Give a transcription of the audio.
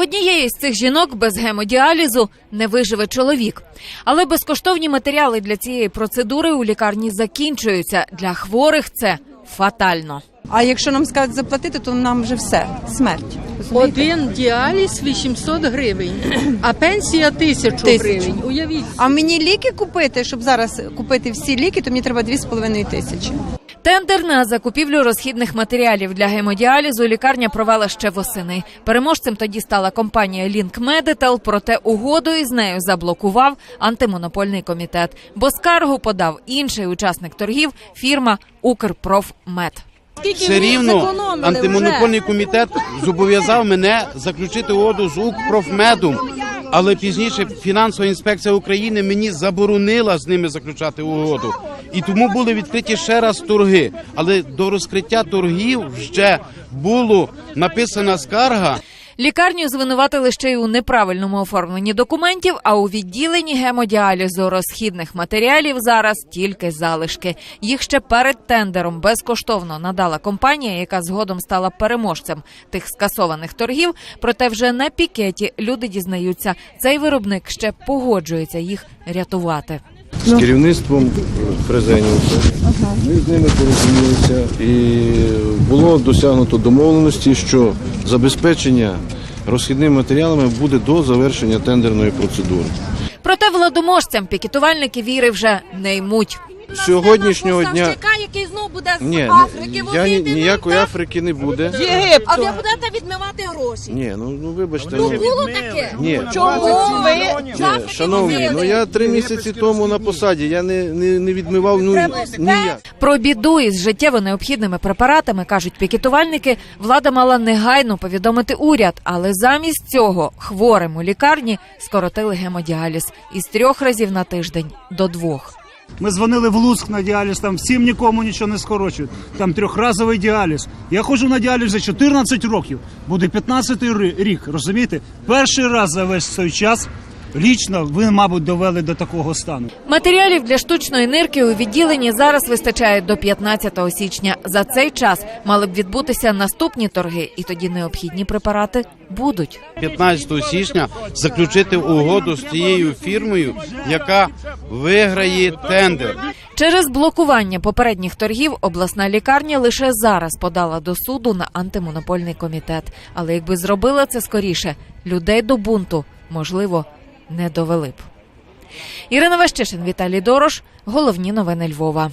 В однієї з цих жінок без гемодіалізу не виживе чоловік. Але безкоштовні матеріали для цієї процедури у лікарні закінчуються. Для хворих це фатально. А якщо нам скажуть заплатити, то нам вже все смерть. Розумієте? Один діаліз 800 гривень, а пенсія 1000 Тисячу. гривень. Уявіть. А мені ліки купити, щоб зараз купити всі ліки, то мені треба 2,5 тисячі. Тендер на закупівлю розхідних матеріалів для гемодіалізу лікарня провела ще восени. Переможцем тоді стала компанія Link Medital, проте угоду із нею заблокував антимонопольний комітет, бо скаргу подав інший учасник торгів фірма Укрпрофмед. Все рівно антимонопольний комітет зобов'язав мене заключити угоду з Укрпрофмедом, але пізніше фінансова інспекція України мені заборонила з ними заключати угоду. І тому були відкриті ще раз торги. Але до розкриття торгів вже було написана скарга. Лікарню звинуватили ще й у неправильному оформленні документів, а у відділенні гемодіалізу розхідних матеріалів зараз тільки залишки. Їх ще перед тендером безкоштовно надала компанія, яка згодом стала переможцем тих скасованих торгів. Проте вже на пікеті люди дізнаються, цей виробник ще погоджується їх рятувати. З керівництвом Фрезенівця. Ми з ними порозумілися і було досягнуто домовленості, що забезпечення розхідними матеріалами буде до завершення тендерної процедури. Проте владоможцям пікетувальники віри вже не ймуть. Сьогоднішнього дня який знову буде з ні, Африки я ні- возити, ніякої Африки не буде. а ви будете відмивати гроші. Ні, ну ну вибачте, Ну ну, було таке. ні. Чому ви Ні, шановні, ну я три місяці тому на посаді. Я не, не, не відмивав ну ніяк. Про біду із життєво необхідними препаратами кажуть пікетувальники. Влада мала негайно повідомити уряд, але замість цього хворим у лікарні скоротили гемодіаліз із трьох разів на тиждень до двох. Ми дзвонили в Луцьк на діаліз, там всім нікому нічого не скорочують. Там трьохразовий діаліз. Я ходжу на діаліз вже 14 років, буде 15 рік, розумієте? Перший раз за весь цей час лічно ви, мабуть, довели до такого стану. Матеріалів для штучної нирки у відділенні зараз вистачає до 15 січня. За цей час мали б відбутися наступні торги, і тоді необхідні препарати будуть. 15 січня заключити угоду з тією фірмою, яка виграє тендер. Через блокування попередніх торгів обласна лікарня лише зараз подала до суду на антимонопольний комітет. Але якби зробила це скоріше, людей до бунту можливо не довели б. Ірина Вещишин, Віталій Дорош. Головні новини Львова.